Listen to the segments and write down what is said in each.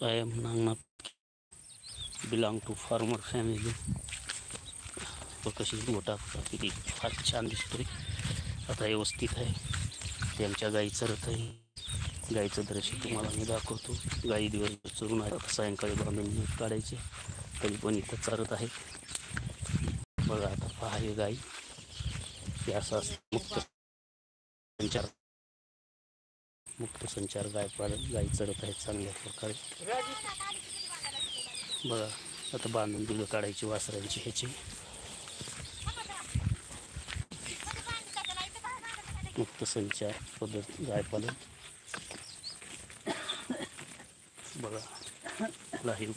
I am Nangnath. Belong to farmer family. व कशी मोठा किती फार छान दिसतोय आता व्यवस्थित आहे त्यांच्या गाई चरत आहे गाईचं दृश्य तुम्हाला मी दाखवतो गाई दिवसभर चरून आहे आता सायंकाळी बांधून काढायचे तरी पण इथं चरत आहे बघा आता पहा गाई हे असं मुक्त त्यांच्या मुक्त संचार गाय गाई चरत आहेत चांगल्या प्रकारे. बघा आता बांधून दिलं काढायची वासरांची ह्याची. मुक्त संचार पद्धत गायपालन बघा लाईव्ह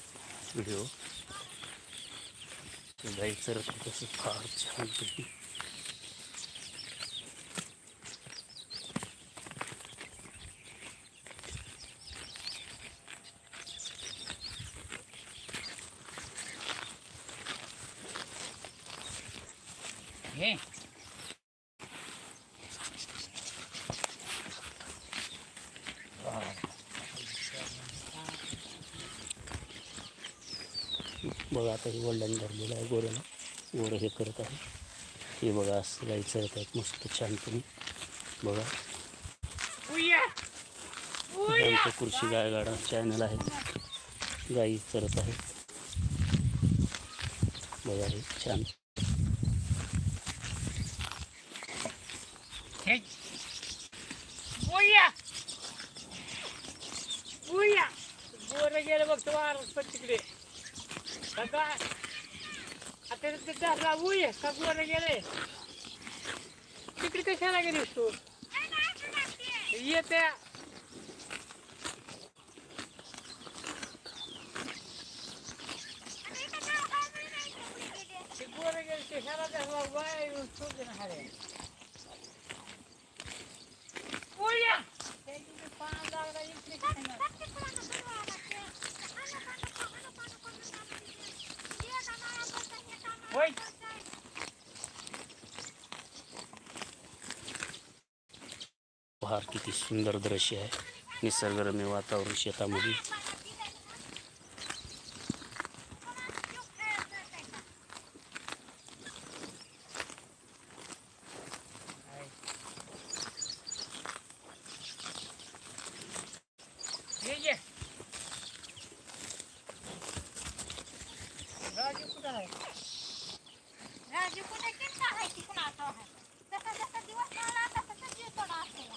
व्हिडिओ गाई चरत तसं फार छान पैकी हे बघा आता हे वडिलांनी धरलेलं आहे गोऱ्याला गोरं हे करत आहे. हे बघा असं गाई चरत आहेत. मस्त छानपणे बघा. उया! आमच्या कृषी गायगाडा चॅनल आहे. गाई चरत आहे. बघा हे छान. हे उया उया बोर गेलं बघ तो वार पण तिकडे का आता ते दासला उया का बोर गेले तिकडे कशाला गेलीस तू येते ते बोर गेले ते ह्याला दासला वाय शोध ना हरे बहार किती सुंदर दृश्य आहे. निसर्गरम्य वातावरण शेतामध्ये. राजू राजू कुठे? आहे आता आहे